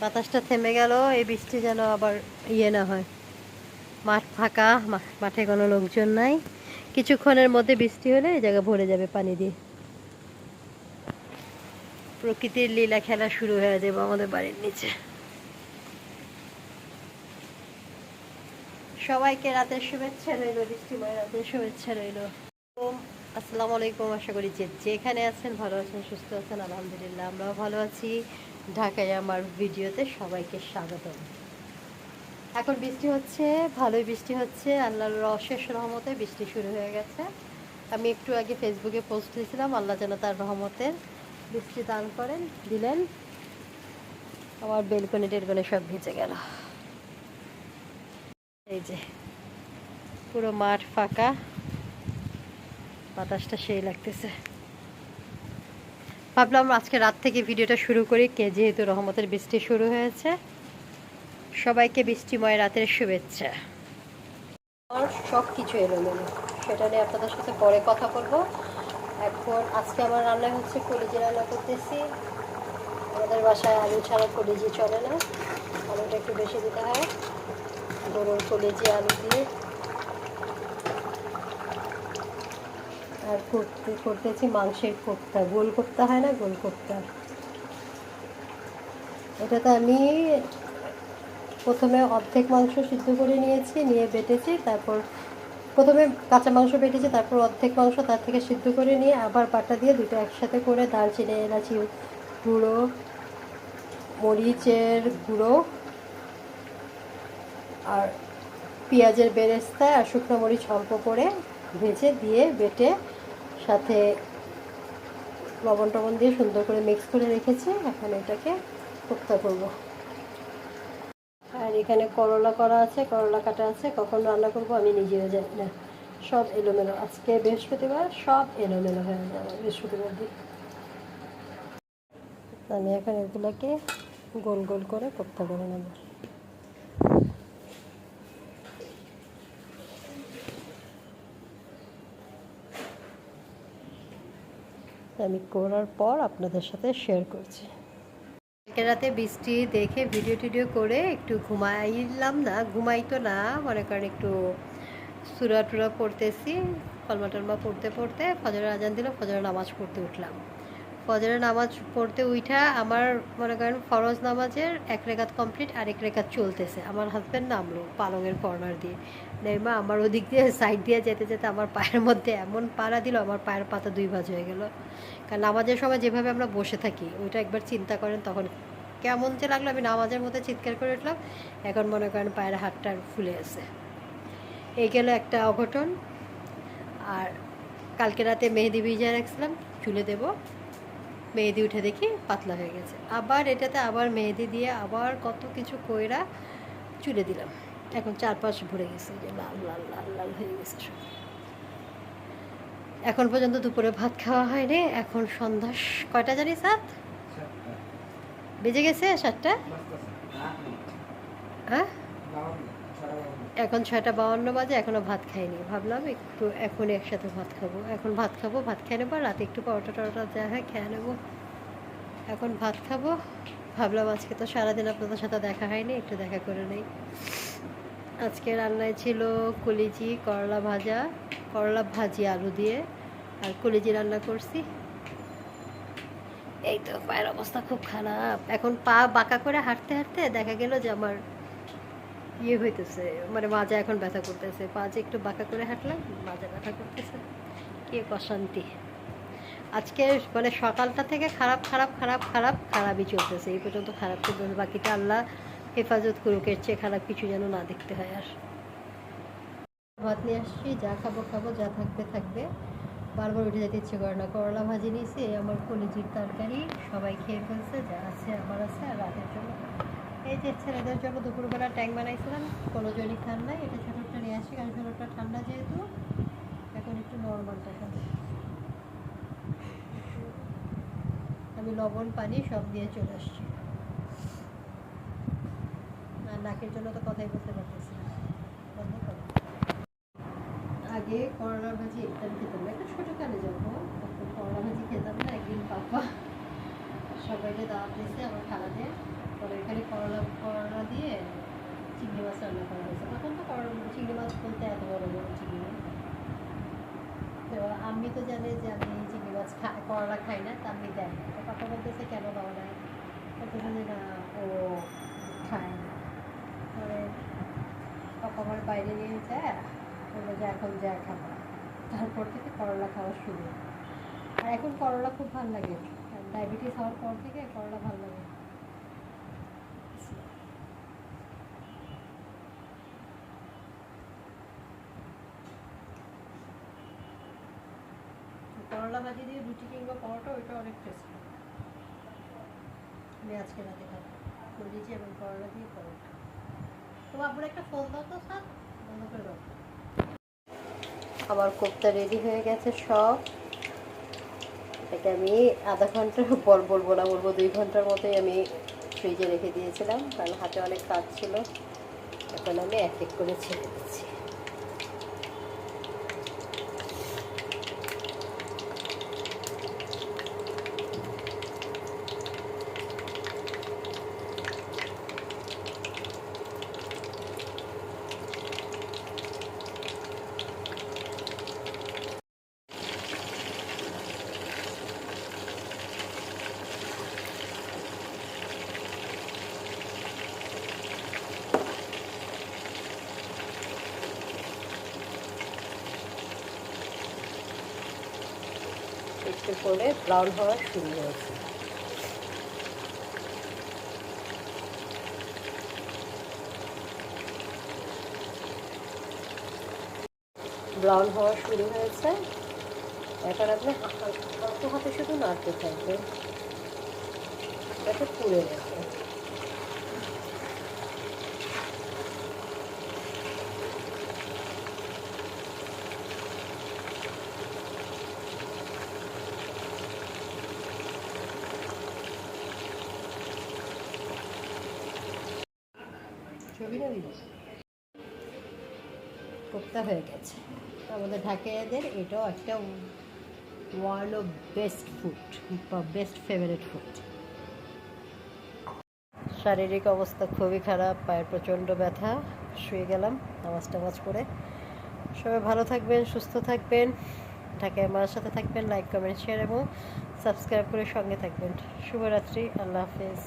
বাতাসটা থেমে গেল, এই বৃষ্টি যেন আবার ইয়ে না হয়। মাঠ ফাঁকা মাঠে কোনো লোকজন নাই। কিছুক্ষণের মধ্যে বৃষ্টি হলে এই জায়গা ভরে যাবে পানি দিয়ে। প্রকৃতির লীলা খেলা শুরু হয়ে যাবে আমাদের বাড়ির নিচে। সবাইকে রাতের শুভেচ্ছা রইল, বৃষ্টিময় রাতের শুভেচ্ছা রইল। আসসালামু আলাইকুম, আশা করি যে যেখানে আছেন, ভালো আছেন, সুস্থ আছেন, আলহামদুলিল্লাহ, আমরাও ভালো আছি। ঢাকায় আমার ভিডিওতে সবাইকে স্বাগত এখন বৃষ্টি হচ্ছে, ভালোই বৃষ্টি হচ্ছে, আল্লাহর অশেষ রহমতে বৃষ্টি শুরু হয়ে গেছে। আমি একটু আগে ফেসবুকে পোস্ট দিয়েছিলাম, আল্লাহ যেন তার রহমতের বৃষ্টি দান করেন, দিলেন। আমার বেলকনি টেলকনি সব ভিজে গেল। এই যে, পুরো মাঠ ফাঁকা, বাতাসটা সেই লাগতেছে। ভাবলাম আজকে রাত থেকে ভিডিওটা শুরু করি, কে যেহেতু রহমতের বৃষ্টি শুরু হয়েছে। সবাইকে বৃষ্টিময় রাতের শুভেচ্ছা। আর সব কিছু এলোমেলো, সেটা নিয়ে আপনাদের সাথে পরে কথা বলব। এখন আজকে আমার রান্না হচ্ছে কলিজি রান্না করতেছি। আমাদের বাসায় আলু ছাড়া কলিজি চলে না, আলুটা একটু বেশি দিতে হয়। গরুর কলিজি, আলু দিয়ে আর করতে, করতেছি মাংসের কোপ্তা। গোল কোপ্তা হয় না? গোল কোপ্তা। এটাতে আমি প্রথমে অর্ধেক মাংস সিদ্ধ করে নিয়েছি, নিয়ে বেটেছি, তারপর প্রথমে কাঁচা মাংস বেটেছি, তারপর অর্ধেক মাংস তার থেকে সিদ্ধ করে নিয়ে আবার বাটা দিয়ে দুটো একসাথে করে দারচিনি, এলাচি গুঁড়ো, মরিচের গুঁড়ো আর পেঁয়াজের বেরেস্তা আর শুকনো মরিচ অল্প করে ভেজে দিয়ে বেটে সাথে লবণ টবণ দিয়ে সুন্দর করে মিক্স করে রেখেছি। এখন এটাকে কোপ্তা করব। আর এখানে করলা করা আছে, করলা কাটা আছে। কখন রান্না করব আমি নিজেও জানি না। সব এলোমেলো। আজকে বৃহস্পতিবার, সব এলোমেলো হয়ে যাবে বৃহস্পতিবার দিন। আমি এখন এগুলোকে গোল গোল করে কোপ্তা করে নেব। আমি করার পর আপনাদের সাথে শেয়ার করছি। কালকে রাতে বৃষ্টি দেখে ভিডিও টিডিও করে একটু ঘুমাইলাম না, ঘুমাই তো না, মনে করেন একটু সুরা টুরা পড়তেছি কলমা টলমা পড়তে পড়তে ফজরের আজান দিল, ফজরের নামাজ পড়তে উঠলাম। ফজরের নামাজ পড়তে উঠা আমার মনে করেন ফরজ নামাজের এক রেখাত কমপ্লিট আর এক রেখাত চলতেছে। আমার হাজব্যান্ড নামলো পালংয়ের কর্নার দিয়ে। নেমা আমার ওদিক দিয়ে সাইড দিয়ে যেতে যেতে আমার পায়ের মধ্যে এমন পাড়া দিল, আমার পায়ের পাতা দুই ভাজ হয়ে গেল। কারণ নামাজের সময় যেভাবে আমরা বসে থাকি, ওইটা একবার চিন্তা করেন তখন কেমন যে লাগল, আমি নামাজের মধ্যে চিৎকার করে উঠলাম। এখন মনে করেন পায়ের হাতটা ফুলে আছে এই গেল একটা অঘটন। আর কালকে রাতে মেহেদি ভিজিয়ে রাখছিলাম, চুলে দেব। মেহেদি উঠে দেখি পাতলা হয়ে গেছে। আবার এটাতে আবার মেহেদি দিয়ে আবার কত কিছু কইরা চুলে দিলাম। এখন চারপাশ ভরে গেছে যে লাল লাল লাল লাল হয়ে গেছে সব। এখন পর্যন্ত দুপুরে ভাত খাওয়া হয়নি এখন সন্ধ্যা কয়টা জানি সাত বেজে গেছে সাতটা? হ্যাঁ? এখন ছয়টা বাউন্ন বাজে, এখনও ভাত খাইনি। ভাবলাম একটু এখন একসাথে ভাত খাব। এখন ভাত খাব, ভাত খেয়ে নেব রাতে একটু পরোটা টরোটা যা হয় খেয়ে নেব। এখন ভাত খাব। ভাবলাম আজকে তো সারাদিন আপনাদের সাথে দেখা হয়নি, একটু দেখা করে নেই। আজকে রান্নায় ছিল কলিজি করলা ভাজা, করলা ভাজি আলু দিয়ে, আর কলিজি রান্না করছি। এই তো পায়ের অবস্থা খুব খারাপ। এখন পা বাঁকা করে হাঁটতে হাঁটতে দেখা গেল যে আমার ইয়ে হইতেছে মানে মাজা এখন ব্যথা করতেছে। পা যে একটু বাঁকা করে হাঁটলাম, মাজা ব্যথা করতেছে। কি অশান্তি। আজকে মানে সকালটা থেকে খারাপ খারাপ খারাপ খারাপ, খারাপই চলতেছে। এই পর্যন্ত খারাপ চলতেছে বাকিটা আল্লাহ হেফাজত করুক, এর চেয়ে খারাপ কিছু যেন না দেখতে হয় আর। ভাত নিয়ে আসছি, যা খাব খাব, যা থাকবে থাকবে। বারবার উঠে যেতে ইচ্ছে করে না। করলা ভাজি নিয়েছি আমার কলিজির তরকারি। সবাই খেয়ে ফেলছে, যা আছে আমার আছে, আর রাতের জন্য। এই যে ছেলেদের জন্য দুপুরবেলা ট্যাঙ্ক বানাইছিলাম, কোনো জনই খান নাই, এটা ছোটোটা নিয়ে আসি, কারণ ছোটোটা ঠান্ডা যেহেতু, এখন একটু নর্মালটা খাবে। আমি লবণ, পানি সব দিয়ে চলে আসছি। আর নাকের জন্য তো কথাই বলতে পারতেছি না। আগে করলা ভাজি ইত্যাদি খেতাম না একটা ছোটো কালে যাব তখন করলা ভাজি খেতাম না, একদিন পাপা সবাইকে দাওয়াত দিয়েছে আমার খালাদের। তারপরে এখানে করলা করলা দিয়ে চিংড়ি মাছ রান্না করা হয়েছে। তখন তো চিংড়ি মাছ বলতে এত বড় বড় চিংড়ি মাছ তো আমি তো জানি যে আমি চিংড়ি মাছ খা করলা খাই না, তা আমি দেয় তো পাপা বলতেছে, কেন দেওয়া নাই বলতেছে যে না, ও খায় না। পরে পাপা আমার বাইরে নিয়ে যায় বলল যে এখন যা খাবা তারপর থেকে করলা খাওয়া শুরু। আর এখন করলা খুব ভালো লাগে। ডায়াবেটিস হওয়ার পর থেকে করলা ভালো লাগে। করলা ভাজি দিয়ে রুটি কিংবা পরোটা, ওইটা অনেক টেস্ট আমি আজকে রাতে খাব। করেছি এবং করলা দিয়ে পরোটা। তো আপনার একটা ফোন দাও তো, স্যার। বন্ধ করে দাও। আমার কোপ্তা রেডি হয়ে গেছে সব। এটাকে আমি আধা ঘণ্টার পর বলব না, বলব দুই ঘণ্টার মতোই আমি ফ্রিজে রেখে দিয়েছিলাম, কারণ হাতে অনেক কাজ ছিল। এখন আমি এক এক করে ছেড়ে দিচ্ছি। একটু করে ব্রাউন হওয়া শুরু হয়েছে। ব্রাউন হওয়া শুরু হয়েছে। এখন আপনি অল্প হাতে শুধু নাড়তে থাকবেন। এটা পুড়ে গেছে। কোপ্তা হয়ে গেছে। আমাদের ঢাকাইয়াদের এটাও একটা ওয়ান অফ বেস্ট ফুড বা বেস্ট ফেভারিট ফুড শারীরিক অবস্থা খুবই খারাপ, পায়ের প্রচণ্ড ব্যথা, শুয়ে গেলাম নামাজ টামাজ করে সবাই ভালো থাকবেন, সুস্থ থাকবেন। ঢাকায় আমার সাথে থাকবেন লাইক কমেন্ট শেয়ার এবং সাবস্ক্রাইব করে সঙ্গে থাকবেন। শুভরাত্রি, আল্লাহ হাফেজ।